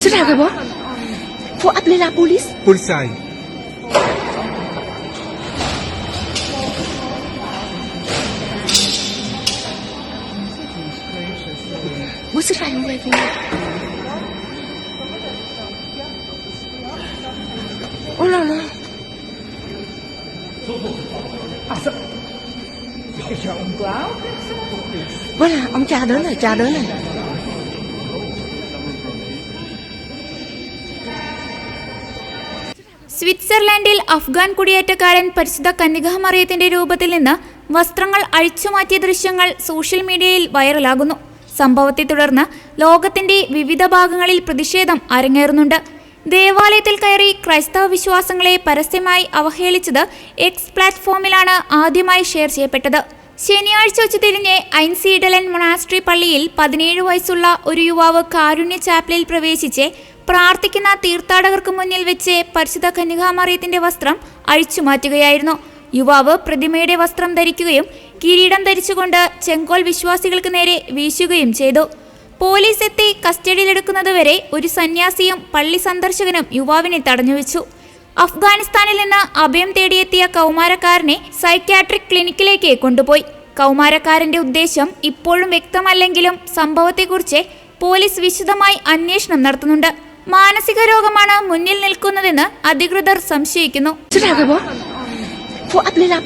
C'est la quoi áp appeler là police Polizei. Wo ist rein, wo Oh là là Also, ist ja unglaublich. Voilà, ông cha đến rồi, cha đến rồi. സ്വിറ്റ്സർലാൻഡിൽ Afghan കുടിയേറ്റക്കാരൻ പരിശുദ്ധ കന്യകമറിയത്തിന്റെ രൂപത്തിൽ നിന്ന് വസ്ത്രങ്ങൾ അഴിച്ചുമാറ്റിയ ദൃശ്യങ്ങൾ social മീഡിയയിൽ വൈറലാകുന്നു. സംഭവത്തെ തുടർന്ന് ലോകത്തിന്റെ വിവിധ ഭാഗങ്ങളിൽ പ്രതിഷേധം അരങ്ങേറുന്നുണ്ട്. ദേവാലയത്തിൽ കയറി ക്രൈസ്തവ വിശ്വാസങ്ങളെ പരസ്യമായി അവഹേളിച്ചത് എക്സ് പ്ലാറ്റ്ഫോമിലാണ് ആദ്യമായി ഷെയർ ചെയ്യപ്പെട്ടത്. ശനിയാഴ്ച ഉച്ചതിരിഞ്ഞ് ഐൻസീഡലൻ മൊണാസ്ട്രി പള്ളിയിൽ പതിനേഴ് വയസ്സുള്ള ഒരു യുവാവ് കാരുണ്യ ചാപ്പലിൽ പ്രവേശിച്ച് പ്രാർത്ഥിക്കുന്ന തീർത്ഥാടകർക്ക് മുന്നിൽ വെച്ച് പരിശുദ്ധ കന്യകാമറിയത്തിന്റെ വസ്ത്രം അഴിച്ചു മാറ്റുകയായിരുന്നു. യുവാവ് പ്രതിമയുടെ വസ്ത്രം ധരിക്കുകയും കിരീടം ധരിച്ചുകൊണ്ട് ചെങ്കോൽ വിശ്വാസികൾക്ക് നേരെ വീശുകയും ചെയ്തു. പോലീസ് എത്തി കസ്റ്റഡിയിലെടുക്കുന്നതുവരെ ഒരു സന്യാസിയും പള്ളി സന്ദർശകനും യുവാവിനെ തടഞ്ഞുവെച്ചു അഫ്ഗാനിസ്ഥാനിൽ നിന്ന് അഭയം തേടിയെത്തിയ കൗമാരക്കാരനെ സൈക്യാട്രിക് ക്ലിനിക്കിലേക്ക് കൊണ്ടുപോയി. കൗമാരക്കാരന്റെ ഉദ്ദേശം ഇപ്പോഴും വ്യക്തമല്ലെങ്കിലും സംഭവത്തെക്കുറിച്ച് പോലീസ് വിശദമായി അന്വേഷണം നടത്തുന്നുണ്ട്. മാനസിക രോഗമാണ് മുന്നിൽ നിൽക്കുന്നതെന്ന് അധികൃതർ സംശയിക്കുന്നു. Oh appeler la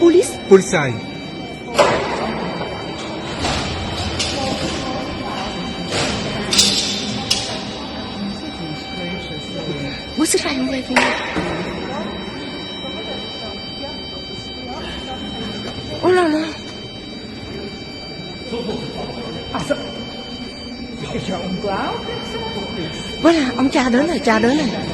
Vâng na. Wala, ông cha đến rồi, cha đến rồi.